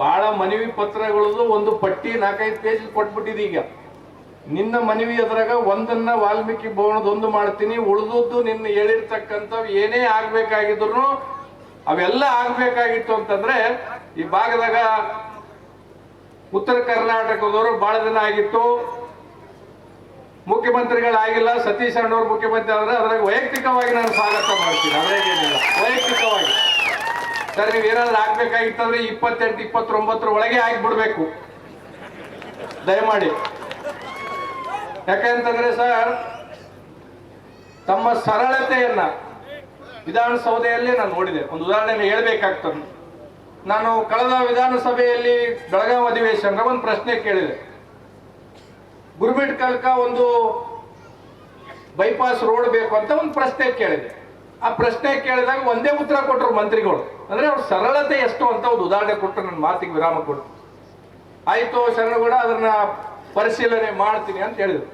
ಬಹಳ ಮನವಿ ಪತ್ರಗಳದು ಒಂದು ಪಟ್ಟಿ ನಾಲ್ಕೈದು ಪೇಜ್ ಕೊಟ್ಬಿಟ್ಟಿದೆ ಈಗ. ನಿನ್ನ ಮನವಿ ಅದ್ರಾಗ ಒಂದನ್ನ ವಾಲ್ಮೀಕಿ ಭವನದೊಂದು ಮಾಡ್ತೀನಿ, ಉಳಿದದ್ದು ನಿನ್ನ ಹೇಳಿರ್ತಕ್ಕಂಥ ಏನೇ ಆಗ್ಬೇಕಾಗಿದ್ರು ಅವೆಲ್ಲ ಆಗ್ಬೇಕಾಗಿತ್ತು ಅಂತಂದ್ರೆ ಈ ಭಾಗದಾಗ ಉತ್ತರ ಕರ್ನಾಟಕದವರು ಬಹಳ ದಿನ ಆಗಿತ್ತು. ಮುಖ್ಯಮಂತ್ರಿಗಳಾಗಿಲ್ಲ, ಸತೀಶ್ ಅಣ್ಣವ್ರು ಮುಖ್ಯಮಂತ್ರಿ ಆದ್ರೆ ಅದ್ರಾಗ ವೈಯಕ್ತಿಕವಾಗಿ ನಾನು ಸ್ವಾಗತ ಮಾಡ್ತೀನಿ. ಅದ್ರಾಗೇನಿಲ್ಲ. ವೈಯಕ್ತಿಕವಾಗಿ. ಸರ್, ನೀವು ಏನಾದ್ರು ಆಗ್ಬೇಕಾಗಿತ್ತಂದ್ರೆ ಇಪ್ಪತ್ತೆಂಟು, ಇಪ್ಪತ್ತೊಂಬತ್ತರ ಒಳಗೆ ಆಗ್ಬಿಡ್ಬೇಕು. ದಯಮಾಡಿ. ಯಾಕಂತಂದ್ರೆ ಸರ್, ತಮ್ಮ ಸರಳತೆಯನ್ನ ವಿಧಾನಸೌಧೆಯಲ್ಲಿ ನಾನು ನೋಡಿದೆ. ಒಂದು ಉದಾಹರಣೆ ಹೇಳ್ಬೇಕಾಗ್ತದೆ. ನಾನು ಕಳೆದ ವಿಧಾನಸಭೆಯಲ್ಲಿ ಬೆಳಗಾವಿ ಅಧಿವೇಶನ ಒಂದು ಪ್ರಶ್ನೆ ಕೇಳಿದೆ. ಗುರುಬಿಟ್ ಕಲ್ಕ ಒಂದು ಬೈಪಾಸ್ ರೋಡ್ ಬೇಕು ಅಂತ ಒಂದು ಪ್ರಶ್ನೆ ಕೇಳಿದೆ. ಆ ಪ್ರಶ್ನೆ ಕೇಳಿದಾಗ ಒಂದೇ ಉತ್ತರ ಕೊಟ್ಟರು ಮಂತ್ರಿಗಳು. ಅಂದ್ರೆ ಅವ್ರ ಸರಳತೆ ಎಷ್ಟು ಅಂತ ಒಂದು ಉದಾಹರಣೆ ಕೊಟ್ಟು ನನ್ನ ಮಾತಿಗೆ ವಿರಾಮ ಕೊಟ್ಟು. ಆಯ್ತು ಶರಣಗೌಡ ಅದನ್ನ ಪರಿಶೀಲನೆ ಮಾಡ್ತೀನಿ ಅಂತ ಹೇಳಿದ್ರು.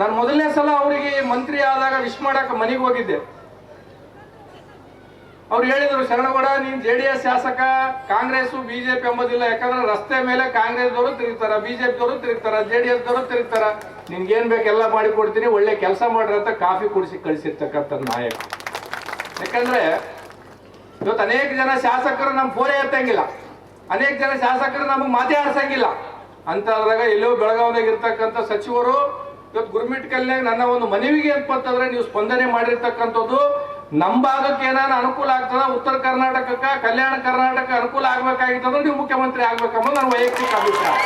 ನಾನು ಮೊದಲನೇ ಸಲ ಅವರಿಗೆ ಮಂತ್ರಿ ಆದಾಗ ವಿಶ್ ಮಾಡಕ್ಕೆ ಮನೆಗೆ ಹೋಗಿದ್ದೆ. ಅವ್ರು ಹೇಳಿದ್ರು ಶರಣಗೌಡ ನೀನ್ ಜೆ ಡಿ ಎಸ್ ಶಾಸಕ, ಕಾಂಗ್ರೆಸ್ ಬಿಜೆಪಿ ಎಂಬುದಿಲ್ಲ. ಯಾಕಂದ್ರೆ ರಸ್ತೆ ಮೇಲೆ ಕಾಂಗ್ರೆಸ್ ದವರು ತಿರುಗ್ತಾರ ಬಿಜೆಪಿ ದವರು ತಿರುಗ್ತಾರ, ಜೆ ಡಿ ಎಸ್ ದವರು ತಿರುಗ್ತಾರ. ನಿನ್ಗೇನ್ ಬೇಕೆಲ್ಲ ಮಾಡಿ ಕೊಡ್ತೀನಿ, ಒಳ್ಳೆ ಕೆಲಸ ಮಾಡ್ರಿ ಅಂತ ಕಾಫಿ ಕುಡಿಸಿ ಕಳಿಸಿರ್ತಕ್ಕಂಥ ನಾಯಕ. ಯಾಕಂದ್ರೆ ಇವತ್ತು ಅನೇಕ ಜನ ಶಾಸಕರು ನಮ್ಮ ಫೋನೇ ಎತ್ತಂಗಿಲ್ಲ. ಅನೇಕ ಜನ ಶಾಸಕರು ನಮಗೆ ಮಾತೇ ಆಡ್ಸಂಗಿಲ್ಲ. ಅಂತದ್ರಾಗ ಎಲ್ಲೋ ಬೆಳಗಾವಿದಾಗ ಇರ್ತಕ್ಕಂಥ ಸಚಿವರು ಇವತ್ತು ಗುರ್ಮಿಟ್ ಕಲ್ಯಾಣ ನನ್ನ ಒಂದು ಮನವಿಗೆ ಅಂತಂದ್ರೆ ನೀವು ಸ್ಪಂದನೆ ಮಾಡಿರ್ತಕ್ಕಂಥದ್ದು ನಮ್ಮ ಭಾಗಕ್ಕೆ ಏನಾನ ಅನುಕೂಲ ಆಗ್ತದ, ಉತ್ತರ ಕರ್ನಾಟಕಕ್ಕ ಕಲ್ಯಾಣ ಕರ್ನಾಟಕ ಅನುಕೂಲ ಆಗ್ಬೇಕಾಗಿತ್ತಂದ್ರೆ ನೀವು ಮುಖ್ಯಮಂತ್ರಿ ಆಗ್ಬೇಕಂಬ ನನ್ನ ವೈಯಕ್ತಿಕ ಅಭಿಪ್ರಾಯ.